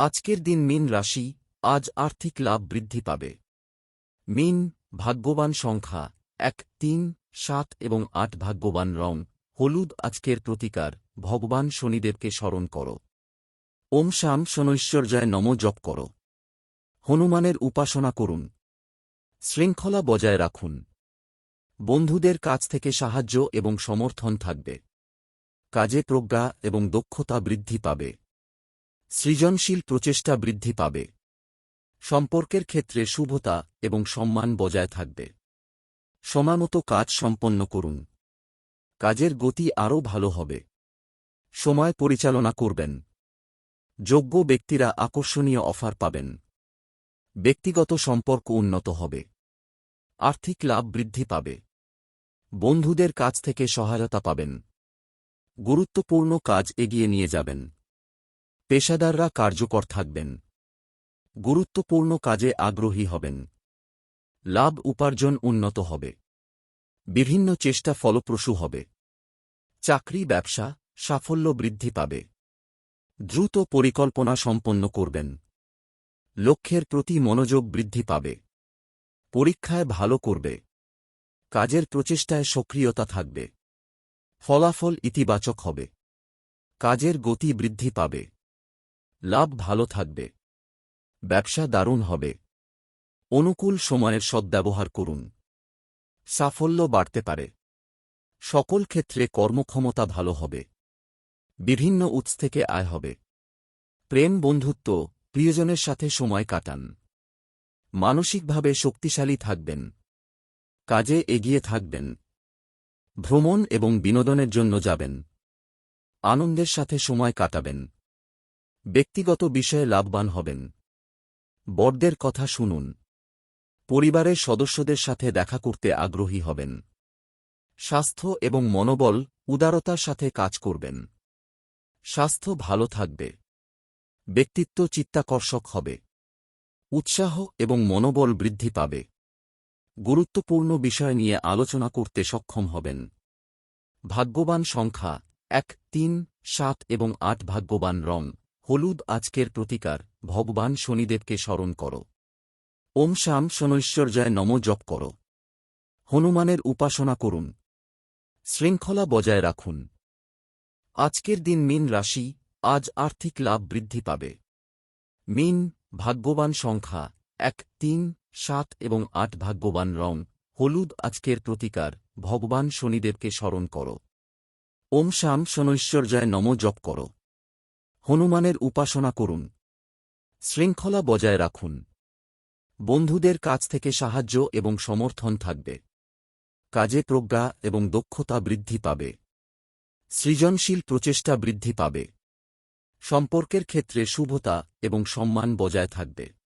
আজকের দিন মিন রাশি, আজ আর্থিক লাভ বৃদ্ধি পাবে। মিন, ভাগ্যবান সংখ্যা, এক, তিন, সাত এবং আট ভাগ্যবান রং, হলুদ আজকের প্রতিকার, ভগবান শনিদেবকে স্মরণ কর। ওম শাম শনৈশ্বর্যায় নম জপ কর। হনুমানের উপাসনা করুন। শৃঙ্খলা বজায় রাখুন। বন্ধুদের কাছ থেকে সাহায্য এবং সমর্থন থাকবে। কাজে প্রজ্ঞা এবং দক্ষতা বৃদ্ধি পাবে। সৃজনশীল প্রচেষ্টা বৃদ্ধি পাবে। সম্পর্কের ক্ষেত্রে শুভতা এবং সম্মান বজায় থাকবে। সময়মতো কাজ সম্পন্ন করুন। কাজের গতি আরও ভালো হবে। সময় পরিচালনা করবেন। যোগ্য ব্যক্তিরা আকর্ষণীয় অফার পাবেন। ব্যক্তিগত সম্পর্ক উন্নত হবে। আর্থিক লাভ বৃদ্ধি পাবে। বন্ধুদের কাছ থেকে সহায়তা পাবেন। গুরুত্বপূর্ণ কাজ এগিয়ে নিয়ে যাবেন। পেশাদাররা কার্যকর থাকবেন। গুরুত্বপূর্ণ কাজে আগ্রহী হবেন। লাভ উপার্জন উন্নত হবে। বিভিন্ন চেষ্টা ফলপ্রসূ হবে। চাকরি, ব্যবসা সাফল্য বৃদ্ধি পাবে। দ্রুত পরিকল্পনা সম্পন্ন করবেন। লক্ষ্যের প্রতি মনোযোগ বৃদ্ধি পাবে। পরীক্ষায় ভালো করবে। কাজের প্রচেষ্টায় সক্রিয়তা থাকবে। ফলাফল ইতিবাচক হবে। কাজের গতি বৃদ্ধি পাবে। লাভ ভালো থাকবে। ব্যবসা দারুণ হবে। অনুকূল সময়ের সদ্ব্যবহার করুন। সাফল্য বাড়তে পারে। সকল ক্ষেত্রে কর্মক্ষমতা ভালো হবে। বিভিন্ন উৎস থেকে আয় হবে। প্রেম, বন্ধুত্ব, প্রিয়জনের সাথে সময় কাটান। মানসিকভাবে শক্তিশালী থাকবেন। কাজে এগিয়ে থাকবেন। ভ্রমণ এবং বিনোদনের জন্য যাবেন। আনন্দের সাথে সময় কাটাবেন। ব্যক্তিগত বিষয়ে লাভবান হবেন। বড়দের কথা শুনুন। পরিবারের সদস্যদের সাথে দেখা করতে আগ্রহী হবেন। স্বাস্থ্য এবং মনোবল উদারতার সাথে কাজ করবেন। স্বাস্থ্য ভালো থাকবে। ব্যক্তিত্ব চিত্তাকর্ষক হবে। উৎসাহ এবং মনোবল বৃদ্ধি পাবে। গুরুত্বপূর্ণ বিষয় নিয়ে আলোচনা করতে সক্ষম হবেন। ভাগ্যবান সংখ্যা এক, তিন, সাত এবং আট ভাগ্যবান রং। হলুদ আজকের প্রতিকার, ভগবান শনিদেবকে স্মরণ করো। ওম শাম শনৈশ্বর্যায় নম জপ করো। হনুমানের উপাসনা করুন। শৃঙ্খলা বজায় রাখুন। আজকের দিন মিন রাশি, আজ আর্থিক লাভ বৃদ্ধি পাবে। মিন, ভাগ্যবান সংখ্যা, এক, তিন, সাত এবং আট ভাগ্যবান রং, হলুদ আজকের প্রতিকার, ভগবান শনিদেবকে স্মরণ করো। ওম শাম শনৈশ্বর্যায় নম জপ করো। হনুমানের উপাসনা করুন। শৃঙ্খলা বজায় রাখুন। বন্ধুদের কাছ থেকে সাহায্য এবং সমর্থন থাকবে। কাজে প্রজ্ঞা এবং দক্ষতা বৃদ্ধি পাবে। সৃজনশীল প্রচেষ্টা বৃদ্ধি পাবে। সম্পর্কের ক্ষেত্রে শুভতা এবং সম্মান বজায় থাকবে।